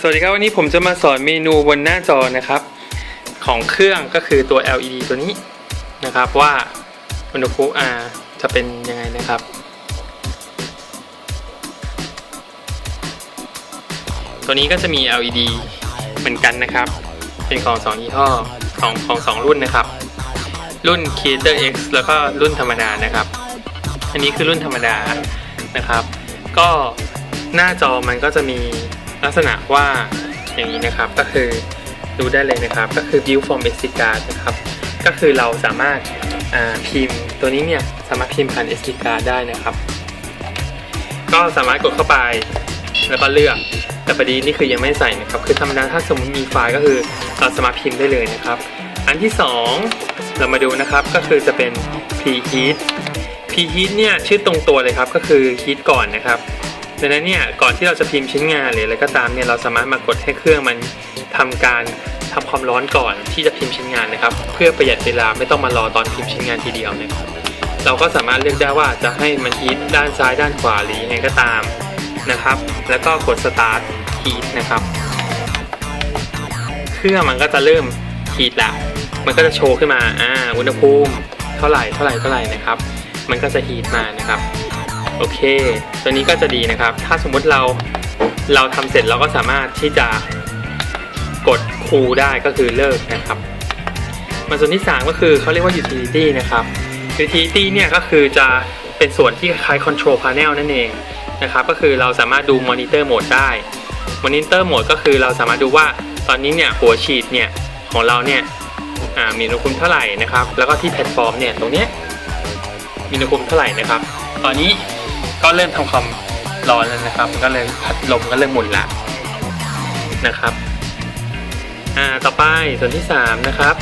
สวัสดีครับวันนี้ผมจะมาสอนเมนูบนหน้าจอนะครับ ของเครื่องก็คือตัว LED ตัวนี้นะครับว่าอุณหภูมิจะเป็นยังไงนะครับ ตัวนี้ก็จะมี LED เหมือนกันนะครับ เป็นของสองยี่ห้อของของสองรุ่นนะครับ รุ่น Creator X แล้วก็รุ่นธรรมดานะครับ อันนี้คือรุ่นธรรมดานะครับ ก็หน้าจอมันก็จะมี ลักษณะว่าอย่างนี้นะครับก็คือดูได้เลยนะครับ ก็คือ view from SD card นะครับ ก็คือเราสามารถพิมพ์ตัวนี้เนี่ยสามารถพิมพ์ผ่าน SD card ได้นะครับ ก็สามารถกดเข้าไปแล้วก็เลือก แต่ประเดีนี่คือยังไม่ใส่นะครับ คือธรรมดาถ้าสมมติมีไฟล์ก็คือเราสามารถพิมพ์ได้เลยนะครับ อันที่สองเรามาดูนะครับก็คือจะเป็น preheat preheat เนี่ยชื่อตรงตัวเลยครับก็คือ heat ก่อนนะครับ ดังนั้นเนี่ยก่อนที่เราจะพิมพ์ชิ้นงานหรืออะไรก็ตามเนี่ยเราสามารถมากดให้เครื่องมันทำการทำความร้อนก่อนที่จะพิมพ์ชิ้นงานนะครับ เพื่อประหยัดเวลาไม่ต้องมารอตอนพิมพ์ชิ้นงานทีเดียวนะครับเราก็สามารถเลือกได้ว่าจะให้มันฮีทด้านซ้ายด้านขวาหรือยังไงก็ตามนะครับ แล้วก็กด start heat นะครับ เครื่องมันก็จะเริ่มฮีทละ มันก็จะโชว์ขึ้นมา อ่า อุณหภูมิเท่าไหร่เท่าไหร่เท่าไหร่นะครับ มันก็จะฮีทมานะครับ อเค ตัวนี้ก็จะดีนะครับ ถ้าสมมุติเราเราทำเสร็จเราก็สามารถที่จะกดคูลได้ก็คือเลิกนะครับ มาส่วนที่ 3 ก็คือเขาเรียกว่า utility นะครับ utility เนี่ยก็คือจะเป็นส่วนที่คล้าย control panel นั่นเองนะครับ ก็คือเราสามารถดู monitor mode ได้ monitor mode ก็คือเราสามารถดูว่าตอนนี้เนี่ยหัวฉีดเนี่ยของเราเนี่ยมีอุณหภูมิเท่าไหร่นะครับ แล้วก็ที่แพลตฟอร์มเนี่ยตรงเนี้ยมีอุณหภูมิเท่าไหร่นะครับ ตอนนี้ ก็เริ่มทำความร้อนแล้วนะครับ ก็เลยพัดลมก็เริ่มหมุนละนะครับอ่าต่อไปส่วนที่ 3 นะครับ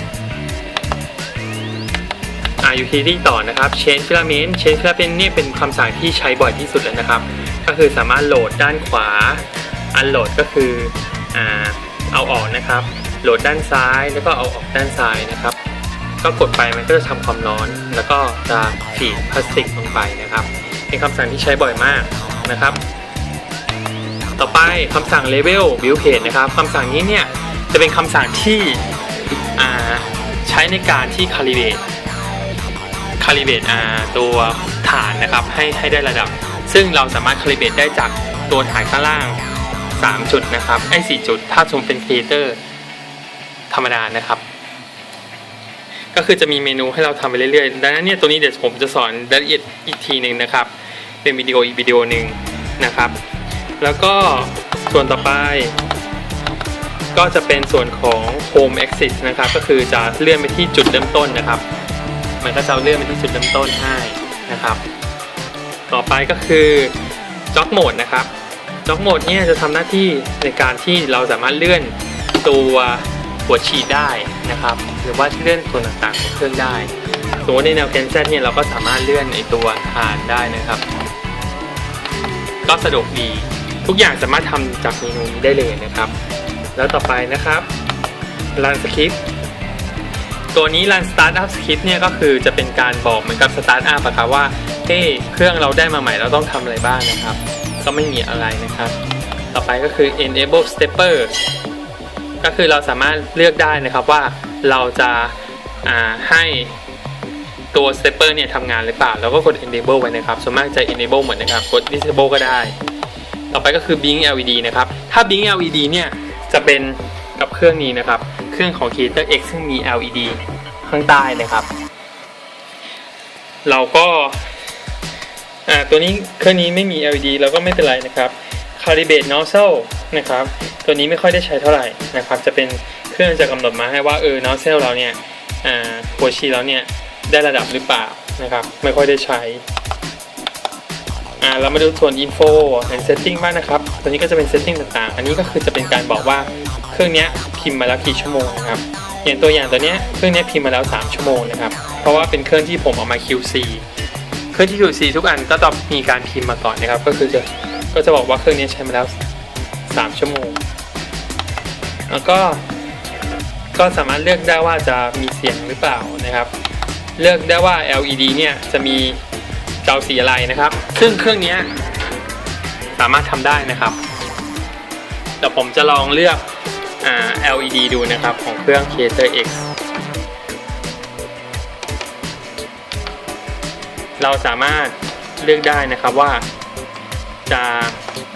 อ่า utility ต่อนะครับ change filament change filament เนี่ยเป็นคำสั่งที่ใช้บ่อยที่สุดแล้วนะครับ ก็คือสามารถโหลดด้านขวาอันโหลดก็คืออ่าเอาออกนะครับ โหลดด้านซ้ายแล้วก็เอาออกด้านซ้ายนะครับ ก็กดไปมันก็จะทำความร้อน แล้วก็จะฟีดพลาสติกลงไปนะครับ เป็นคำสั่งที่ใช้บ่อยมากนะครับ ต่อไปคำสั่ง level build page นะครับคำสั่งนี้เนี่ยจะเป็นคำสั่งที่ใช้ในการที่ calibrate calibrate ตัวฐานนะครับให้ให้ได้ระดับ ซึ่งเราสามารถ calibrate ได้จากตัวฐานข้างล่าง 3 จุดนะครับไอ้4จุด ถ้าชมเป็น creator ธรรมดานะครับ ก็คือจะมีเมนูให้เราทำไปเรื่อยๆ ดังนั้นเนี่ยตัวนี้เดี๋ยวผมจะสอนรายละเอียดอีกทีหนึ่งนะครับ เป็นวิดีโออีกวิดีโอหนึ่งนะครับ แล้วก็ส่วนต่อไป ก็จะเป็นส่วนของ Home Axis นะครับ ก็คือจะเลื่อนไปที่จุดเริ่มต้นนะครับ มันก็จะเลื่อนไปที่จุดเริ่มต้นให้นะครับ ต่อไปก็คือ Jog Mode นะครับ Jog Mode เนี่ยจะทำหน้าที่ในการที่เราสามารถเลื่อนตัว หัวฉีดได้นะครับ หรือว่าเลื่อนส่วนต่างๆของเครื่องได้สมมติในแนวแกนเซนเนี่ยเราก็สามารถเลื่อนในตัวฐานได้นะครับ ก็สะดวกดีทุกอย่างสามารถทำจากเมนูนี้ได้เลยนะครับ แล้วต่อไปนะครับ Run Script ตัวนี้ Run Startup Script เนี่ยก็คือจะเป็นการบอกเหมือนกับ Startup อะครับว่าเฮ้เครื่องเราได้มาใหม่เราต้องทำอะไรบ้างนะครับ ก็ไม่มีอะไรนะครับ ต่อไปก็คือ Enable Stepper ก็คือเราสามารถเลือกได้นะครับว่าเราจะาให้ตัว Stepper เนี่ยทำงานหรือเปล่า แล้วก็กด Enable ไว้นะครับ ส่วนมากจะ Enable หมดนะครับ กด Disable ก็ได้ ต่อไปก็คือ Blink LED นะครับ ถ้า Blink LED เนี่ยจะเป็นกับเครื่องนี้นะครับ เครื่องของ Creator X ซึ่งมี LED ข้างใต้นะครับ เราก็าตัวนี้เครื่องนี้ไม่มี LED เราก็ไม่เป็นไรนะครับ Calibrate Nozzle นะครับ ตัวนี้ไม่ค่อยได้ใช้เท่าไหร่นะครับ จะเป็นเครื่องจะกำหนดมาให้ว่าเออ Nozzle เราเนี่ยอ่าหัวฉีเราเนี่ยได้ระดับหรือเปล่านะครับ ไม่ค่อยได้ใช้อ่าเรามาดูส่วน info and setting บ้างนะครับ ตัวนี้ก็จะเป็น setting ต่างๆ อันนี้ก็คือจะเป็นการบอกว่าเครื่องนี้พิมพ์มาแล้วกี่ชั่วโมงนะครับ อย่างตัวอย่างตัวนี้เครื่องนี้พิมพ์มาแล้ว 3 ชั่วโมงนะครับ เพราะว่าเป็นเครื่องที่ผมเอามา QC เครื่องที่ QC ทุกอันก็ต้องมีการพิมพ์มาก่อนนะครับ ก็คือจะก็จะบอกว่าเครื่องนี้ใช้มาแล้ว 3 ชั่วโมง แล้วก็ก็สามารถเลือกได้ว่าจะมีเสียงหรือเปล่านะครับ เลือกได้ว่า LED เนี่ยจะมีเกาสีอะไรนะครับ ซึ่งเครื่องนี้สามารถทำได้นะครับแต่ผมจะลองเลือกอ LED ดูนะครับของเครื่อง Creator X เราสามารถเลือกได้นะครับว่าจะ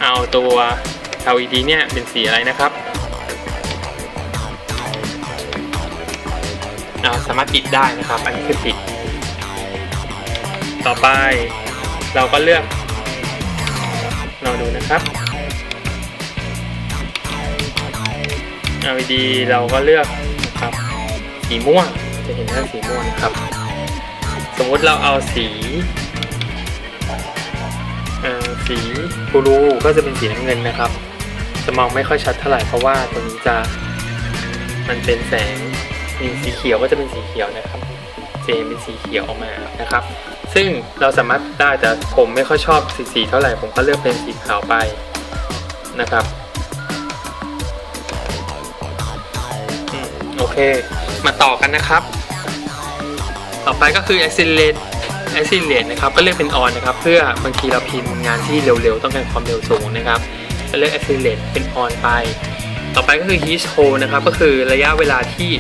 เอาตัว LED เนี่ยเป็นสีอะไรนะครับ สามารถปิดได้นะครับ อันนี้คือปิด ต่อไปเราก็เลือกลองดูนะครับ LED เราก็เลือกนะครับสีม่วงจะเห็นว่าสีม่วงนะครับ สมมติเราเอาสีเออสีบลูก็จะเป็นสีน้ำเงินนะครับ จะมองไม่ค่อยชัดเท่าไหร่เพราะว่าตัวนี้จะมันเป็นแสง มีสีเขียวก็จะเป็นสีเขียวนะครับเจนเป็นสีเขียวออกมานะครับ ซึ่งเราสามารถได้แต่ผมไม่ค่อยชอบสีสีเท่าไหร่ผมก็เลือกเป็นสีขาวไปนะครับโอเค มาต่อกันนะครับ ต่อไปก็คือ accelerate accelerate นะครับ ก็เลือกเป็น on นะครับ เพื่อบางทีเราพิมพ์งานที่เร็วๆ ต้องการความเร็วสูงนะครับก็เลือก accelerate เป็น on ไป ต่อไปก็คือ heat hold นะครับ ก็คือระยะเวลาที่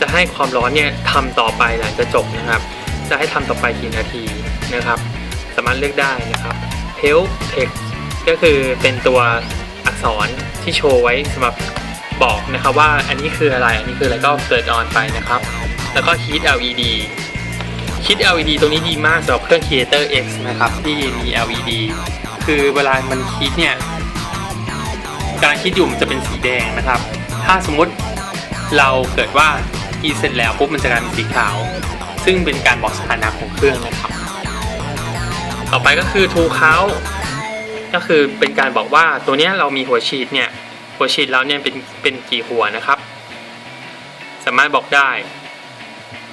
จะให้ความร้อนเนี่ยทำต่อไปหลังจากจบนะครับ จะให้ทำต่อไปกี่นาทีนะครับ สามารถเลือกได้นะครับ help text ก็คือเป็นตัวอักษรที่โชว์ไว้สำหรับบอกนะครับว่าอันนี้คืออะไร อันนี้คืออะไรก็เกิด on ไปนะครับ แล้วก็ heat LED คิด LED ตรงนี้ดีมากสำหรับเครื่อง Creator X นะครับ ที่มี LED คือเวลามันคิดเนี่ยการคิดอยู่มันจะเป็นสีแดงนะครับ ถ้าสมมติเราเกิดว่า คิดเสร็จแล้วปุ๊บมันจะกลายเป็นสีขาว ซึ่งเป็นการบอกสถานะของเครื่องนะครับ ต่อไปก็คือ to count ก็คือเป็นการบอกว่าตัวนี้เรามีหัวฉีดเนี่ยหัวฉีดแล้วเนี่ยเป็นเป็นกี่หัวนะครับ สามารถบอกได้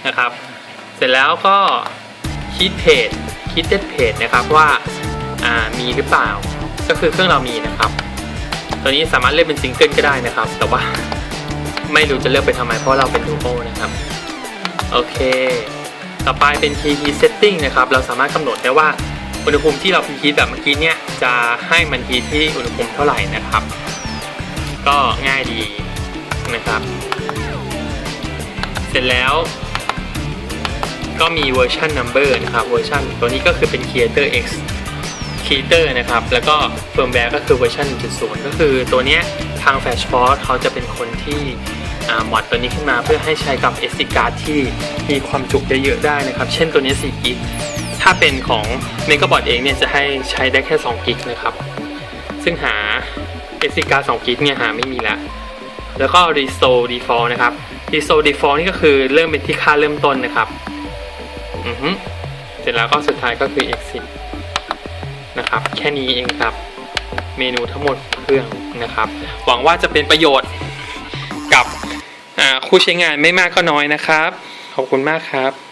นะครับ เสร็จแล้วก็คิดเพจคิดเด็ดเพจนะครับว่าามีหรือเปล่า ก็คือเครื่องเรามีนะครับ ตัวนี้สามารถเลือกเป็นซิงเกิลก็ได้นะครับ แต่ว่า ไม่รู้จะเลือกไปทำไมเพราะเราเป็นดูโอนะครับ โอเค ต่อไปเป็น key heat setting นะครับ เราสามารถกำหนดได้ว่าอุณหภูมิที่เราพิมพ์ heat แบบเมื่อกี้เนี่ยจะให้มัน heat ที่อุณหภูมิเท่าไหร่นะครับ ก็ง่ายดีนะครับ เสร็จแล้ว ก็มีเวอร์ชัน number นะครับเวอร์ชันตัวนี้ก็คือเป็น Creator X Creator นะครับ แล้วก็ firmware ก็คือเวอร์ชัน1.0 ก็คือตัวเนี้ยทาง Flashforce เขาจะเป็นคนที่ อ่ามอดตัวนี้ขึ้นมาเพื่อให้ใช้กับ SD card ที่มีความจุเยอะๆได้นะครับ เช่นตัวนี้4กิกถ้าเป็นของ MegaBot เองเนี่ยจะให้ใช้ได้แค่2กิกนะครับ ซึ่งหา SD card 2กิกเนี่ยหาไม่มีแล้ว แล้วก็ Restore Default นะครับ Restore Default นี่ก็คือเริ่มเป็นที่ค่าเริ่มต้นนะครับอือฮึเสร็จแล้วก็สุดท้ายก็คือ exit นะครับ แค่นี้เองครับ เมนูทั้งหมดเครื่องนะครับ หวังว่าจะเป็นประโยชน์กับ ผู้ใช้งานไม่มากก็น้อยนะครับ ขอบคุณมากครับ